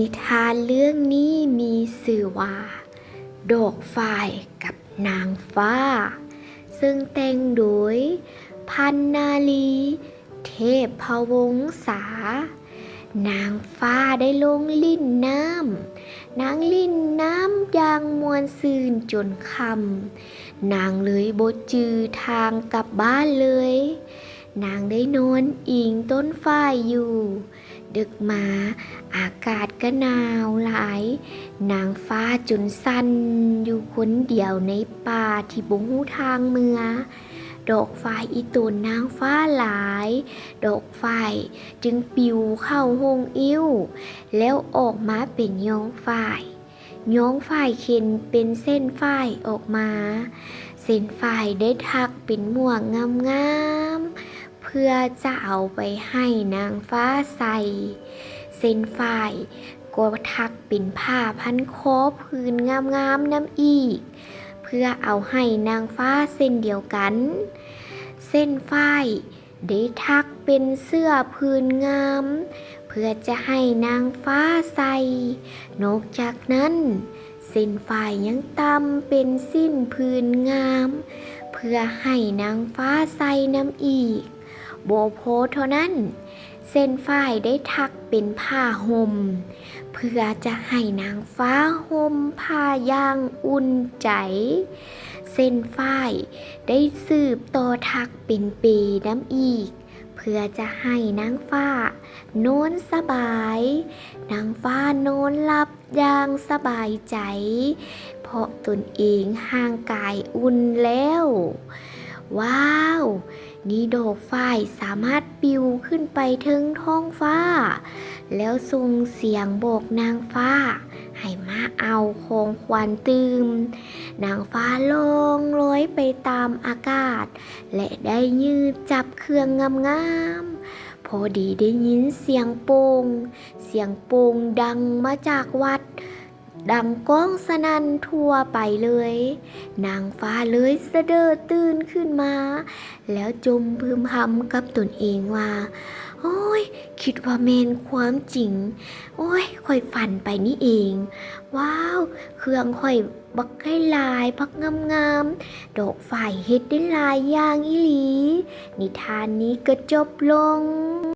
นิทานเรื่องนี้มีชื่อว่าดอกฝ้ายกับนางฟ้า ซึ่งแต่งโดย พันนาลี เทพพวงศานางฟ้าได้ลงลิ้นน้ำ นางลิ้นน้ำอย่างมวนซืนจนคำ นางเลยบดจือทางกลับบ้านเลย นางได้นอนอิงต้นฝ้ายอยู่ ดึกมา อากาศก็หนาวหลาย นางฟ้าจุนสั่นอยู่คนเดียวในป่าที่บงหูทางเมือดอกฝ้ายอีตนนางฟ้าหลาย ดอกฝ้ายจึงปิวเข้าหงอิ้ว แล้วออกมาเป็นยองฝ้ายยองฝ้ายเข็นเป็นเส้นฝ้ายออกมา เส้นฝ้ายได้ทักเป็นหมวกงามๆ พื่อจะเอาไปให้นางฟ้าใส่เส้นฝ้ายก็ทักเป็นผ้าพันคอพื้นงามๆน้ำอีก เพื่อเอาให้นางฟ้าเส้นเดียวกัน เส้นฝ้ายได้ทักเป็นเสื้อพื้นงาม เพื่อจะให้นางฟ้าใส่ นอกจากนั้นเส้นฝ้ายยังตำเป็นสิ้นพื้นงาม เพื่อให้นางฟ้าใส่น้ำอีก โบโพเท่านั้น เส้นฝ้ายได้ทักเป็นผ้าห่มเพื่อจะให้นางฟ้าห่มผ้าย่างอุ่นใจ เส้นฝ้ายได้สืบต่อทักเป็นปีน้ำอีก เพื่อจะให้นางฟ้า โนอนสบาย นางฟ้านอนหลับอย่างสบายใจ เพราะตนเองห่างกายอุ่นแล้ว ว้าว นี่ดอกฝ้ายสามารถปิวขึ้นไปถึงท้องฟ้า แล้วส่งเสียงโบกนางฟ้า ให้มาเอาของขวัญตืม นางฟ้าลงลอยไปตามอากาศ และได้ยืดจับเครื่องงามๆพอดีได้ยินเสียงโป่งเสียงโป่งดังมาจากวัด ดังก้องสนั่นทั่วไปเลย นางฟ้าเลยสะเดอตื่นขึ้นมา แล้วจมพึมพำกับตนเองว่า โอ้ย คิดว่าเมนความจริง โอ้ยค่อยฝันไปนี่เอง ว้าว เครื่องค่อยบักให้ลายพักงามๆ ดอกฝ่ายเฮ็ดได้ลายอย่างอีหลี นิทานนี้ก็จบลง